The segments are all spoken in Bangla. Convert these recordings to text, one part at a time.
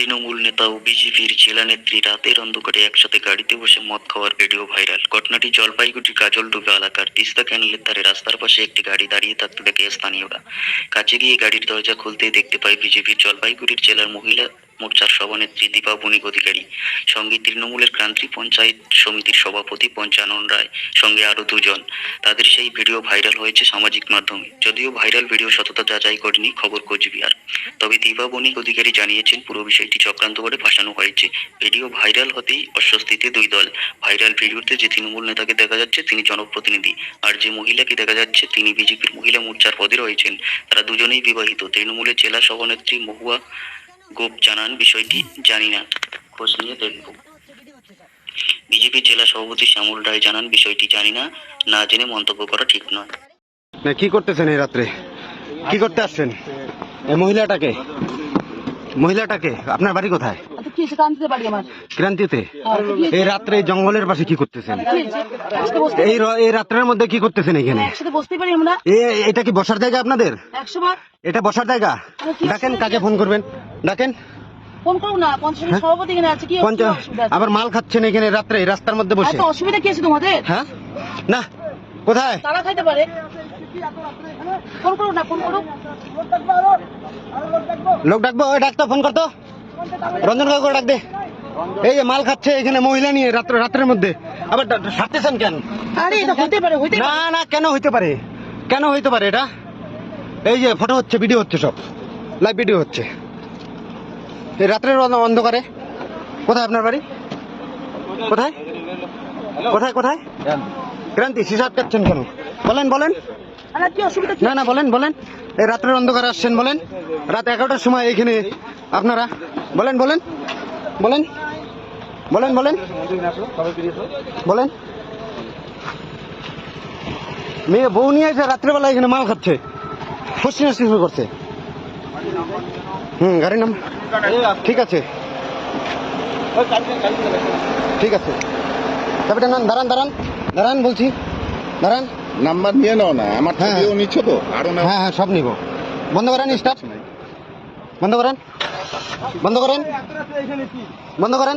তৃণমূল নেতা ও বিজেপির জেলা নেত্রী রাতের অন্ধকারে একসাথে গাড়িতে বসে মদ খাওয়ার ভিডিও ভাইরাল। ঘটনাটি জলপাইগুড়ি কাজলডুবা এলাকার তিস্তা ক্যানেলের ধারে রাস্তার পাশে একটি গাড়ি দাঁড়িয়ে থাকতে দেখে স্থানীয়রা। কাছে গিয়ে গাড়ির দরজা খুলতে দেখতে পায় বিজেপির জলপাইগুড়ির জেলার মহিলা মোর্চার সভানেত্রী দীপা বণিক অধিকারী, সঙ্গে তৃণমূলের ক্রান্তি পঞ্চায়েত সমিতির সভাপতি পঞ্চানন রায়, সঙ্গে আরও দুজন। তাদের সেই ভিডিও ভাইরাল হয়েছে সামাজিক মাধ্যমে। যদিও ভাইরাল ভিডিও সততা যাচাই করেনি খবর কোচবিহার। তবে দীপা বণিক অধিকারী জানিয়েছেন, পুরো বিষয়টি চক্রান্ত করে ফাঁসানো হয়েছে। ভিডিও ভাইরাল হতেই অস্বস্তিতে দুই দল। ভাইরাল ভিডিওতে যে তৃণমূল নেতাকে দেখা যাচ্ছে, তিনি জনপ্রতিনিধি। আর যে মহিলাকে দেখা যাচ্ছে, তিনি বিজেপির মহিলা মোর্চার পদে রয়েছেন। তারা দুজনেই বিবাহিত। তৃণমূলের জেলা সভানেত্রী মহুয়া গোপ জানান বিষয়টি, জানি না। খোঁজ নিয়ে দেখব। বিজেপি জেলা সভাপতি শ্যামল রায় জানান বিষয়টি, জানি না। না জেনে মন্তব্য করা ঠিক নয়। কি করতেছেন এই রাত্রে? কি করতে আসছেন? মহিলাটাকে? মহিলাটাকে? আপনার বাড়ি কোথায়? আমার। ক্রান্তিতে? এই রাত্রে জঙ্গলের পাশে কি করতেছেন? এই র- এই রাত্রের মধ্যে কি করতেছেন এখানে? একসাথে বসতে পারি আমরা। এ এটা কি বসার জায়গা আপনাদের? একশো বার। এটা বসার জায়গা? ডাকেন কাকে ফোন করবেন? ডাকেন। ফোন করুন না পঞ্চায়েত হ্যাঁ? সভাপতি এখানে আছে কি কি পঞ্চাশ অসুবিধা আছে? আবার মাল খাচ্ছেন এখানে রাত্রে এই রাস্তার মধ্যে বসে। এত অসুবিধা কি আছে তোমাদের? হ্যাঁ? না কোথায়? তারা খাইতে পারে। ফোন করুন না ফোন করুন। লোক ডাকবো ওই ডাকতো ফোন করতো রঞ্জন কাকু ডাক দে। এই যে মাল খাচ্ছে এখানে মহিলা নিয়ে রাত্রে রাত্রের মধ্যে। আবার সারতেছেন কেন? আরে এটা হতে পারে হইতে না না কেন হইতে পারে? কেন হইতে পারে এটা? এই যে ফটো হচ্ছে ভিডিও হচ্ছে সব। লাইভ ভিডিও হচ্ছে। এই রাত্রের অন্ধকারে। কোথায় আপনার বাড়ি? কোথায়? কোথায় কোথায়? ক্রান্তি হিসাব কাটছেন কেন? বলেন বলেন। না না বলেন বলেন। এই রাত্রের অন্ধকারে আসছেন বলেন। রাত এগারোটার সময় এখানে আপনারা বলেন বলেন। বলেন। বলেন বলেন। বলেন। মেয়ে বউ নিয়ে এসে রাত্রেবেলা এখানে মাল খাচ্ছে। ফসি নসি করছে। হুম গাড়ির নাম? ঠিক আছে। ঠিক আছে। তবে না দাঁড়ান দাঁড়ান। দাঁড়ান বলছি। দাঁড়ান। নাম্বার নিয়ে নাও না আমার হ্যাঁ। নিচ্ছ তো আরও না হ্যাঁ হ্যাঁ সব নিব। বন্ধ করেন স্টার্ট। বন্ধ করেন। বন্ধ করেন। বন্ধ করেন।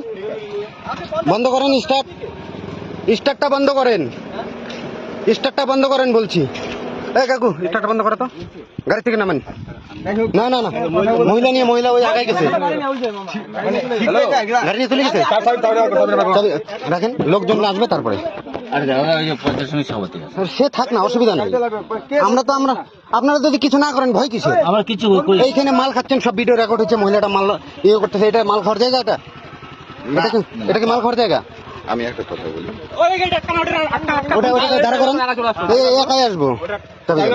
বন্ধ করেন স্টার্ট। স্টার্টটা বন্ধ করেন। স্টার্টটা বন্ধ করেন বলছি। এই কাকু স্টার্টটা বন্ধ করে তো। গাড়ি থেকে নামেন। না না না। মহিলা নিয়ে মহিলা ওই আগায় গেছে। গাড়ি নিয়ে চলে গেছে? রাখেন লোকজন আসবে তারপরে। সে থাক না অসুবিধা নেই। আমরা তো আমরা আপনারা যদি কিছু না করেন ভয় আমার কিছু এইখানে মাল খাচ্ছেন সব ভিডিও রেকর্ড হচ্ছে মহিলাটা মাল ইয়ে করতেছে এটা মাল খাওয়ার জায়গা এটা? এটা কি এটা কি মাল খাওয়ার জায়গা? আমি একটা কথা বলি। ওটা ওটা দাঁড়া করেন। একাই আসব। চাবি দেন।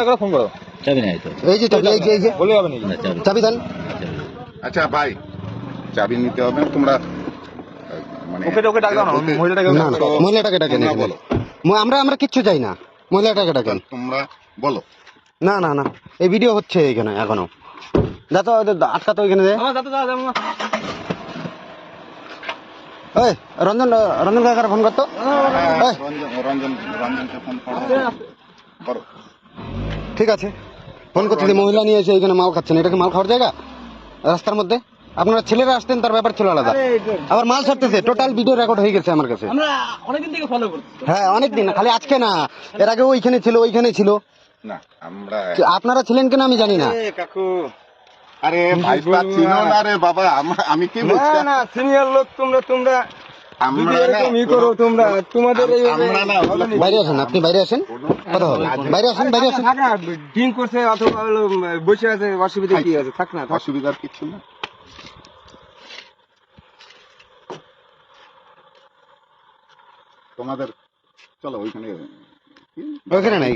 চাবি নাই তো। এই যে চাবি এই যে এই যে। না, চাবি। চাবি দেন। আচ্ছা ভাই চাবি নিতে হবে মানে বলতে- না না মহিলাটাকে ডাকেন বলো। আমরা আমরা কিচ্ছু চাই না। মহিলাটাকে ডাকেন। তোমরা বলো। না না না। এই ভিডিও হচ্ছে এখানে এখনও। যা তো ওদের এখানে দে। ওই রঞ্জন রঞ্জন কাকার ফোন করতো। হ্যাঁ, করো। ঠিক আছে। ফোন করছি মহিলা নিয়ে এসে এখানে মাল খাচ্ছেন এটা কি মাল খাওয়ার জায়গা? রাস্তার মধ্যে? আপনারা ছেলেরা আসতেন তার ব্যাপার ছিল আলাদা। আবার মাল ছাড়তেছে টোটাল ভিডিও রেকর্ড হয়ে গেছে আমার কাছে। আমরা অনেকদিন থেকে ফলো করছি। হ্যাঁ অনেক দিন খালি আজকে না এর আগে ওইখানে ছিল ওইখানে ছিল। না আমরা আপনারা ছিলেন কিনা আমি জানি না। আরে ভাই চিনো না রে বাবা আমি কি বলছি? সিনিয়র লোক তোমরা তোমরা। আমরা না এরকম ই করো তোমরা তোমাদের এই আমরা না ওগুলো বাইরে আসেন আপনি বাইরে আসেন। কথা হবে। বাইরে আসেন বাইরে আসেন। থাক না। ডিম করছে অথবা বসে আছে অসুবিধা কি আছে? থাক না অসুবিধার কিছু না। তোমাদের চলো ওইখানে ওইখানে নাই